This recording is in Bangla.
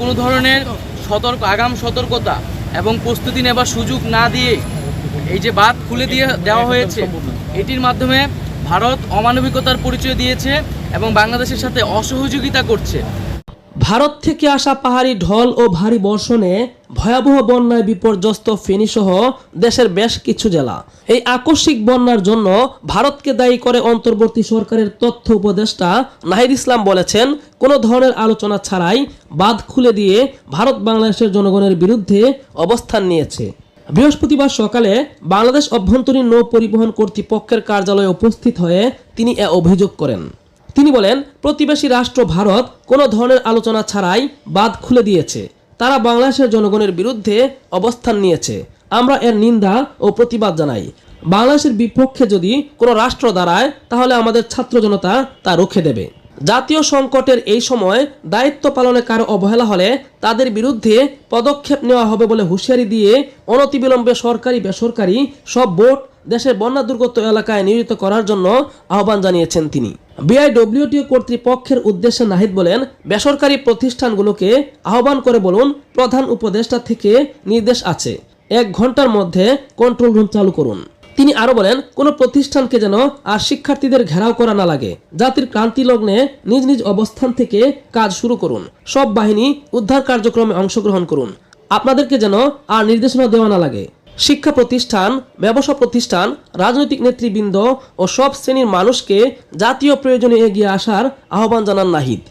কোনো ধরনের সতর্ক, আগাম সতর্কতা এবং প্রস্তুতি নেবার সুযোগ না দিয়ে এই যে বাদ খুলে দিয়ে দেওয়া হয়েছে, এটির মাধ্যমে ভারত অমানবিকতার পরিচয় দিয়েছে এবং বাংলাদেশের সাথে অসহযোগিতা করছে। ভারত থেকে আসা পাহাড়ি ঢল ও ভারী বর্ষণে ভয়াবহ বন্যায় বিপর্যস্ত ফেনীসহ দেশের বেশ কিছু জেলা। এই আকস্মিক বন্যার জন্য ভারতকে দায়ী করে অন্তর্বর্তী সরকারের তথ্য উপদেষ্টা নাহিদ ইসলাম বলেছেন, কোনো ধরনের আলোচনা ছাড়াই বাঁধ খুলে দিয়ে ভারত বাংলাদেশের জনগণের বিরুদ্ধে অবস্থান নিয়েছে। বৃহস্পতিবার সকালে বাংলাদেশ অভ্যন্তরীণ নৌ পরিবহন কর্তৃপক্ষের কার্যালয়ে উপস্থিত হয়ে তিনি এ অভিযোগ করেন। তিনি বলেন, প্রতিবেশী রাষ্ট্র ভারত কোনো ধরনের আলোচনা ছাড়াই বাদ খুলে দিয়েছে। তারা বাংলাদেশের জনগণের বিরুদ্ধে অবস্থান নিয়েছে। আমরা এর নিন্দা ও প্রতিবাদ জানাই। বাংলাদেশের বিপক্ষে যদি কোনো রাষ্ট্র দাঁড়ায়, তাহলে আমাদের ছাত্র জনতা তা রুখে দেবে। জাতীয় সংকটের এই সময় দায়িত্ব পালনে কারও অবহেলা হলে তাদের বিরুদ্ধে পদক্ষেপ নেওয়া হবে বলে হুঁশিয়ারি দিয়ে অনতিবিলম্বে সরকারি, বেসরকারি সব বোট দেশের বন্যা দুর্গত এলাকায় নিয়োজিত করার জন্য আহ্বান জানিয়েছেন তিনি। বিআইডব্লিউটিও কর্তৃপক্ষের উদ্দেশ্যে নাহিদ বলেন, বেসরকারি প্রতিষ্ঠানগুলোকে আহ্বান করে বলুন, প্রধান উপদেষ্টা থেকে নির্দেশ আছে। এক ঘণ্টার মধ্যে কন্ট্রোল রুম চালু করুন। তিনি আরও বলেন, কোনো প্রতিষ্ঠানকে যেন আর শিক্ষার্থীদের ঘেরাও করা না লাগে। জাতির ক্রান্তি লগ্নে নিজ নিজ অবস্থান থেকে কাজ শুরু করুন। সব বাহিনী উদ্ধার কার্যক্রমে অংশগ্রহণ করুন। আপনাদেরকে যেন আর নির্দেশনা দেওয়া না লাগে। শিক্ষা প্রতিষ্ঠান, ব্যবসা প্রতিষ্ঠান, রাজনৈতিক নেতৃবৃন্দ ও সব শ্রেণির মানুষকে জাতীয় প্রয়োজনে এগিয়ে আসার আহ্বান জানান নাহিদ।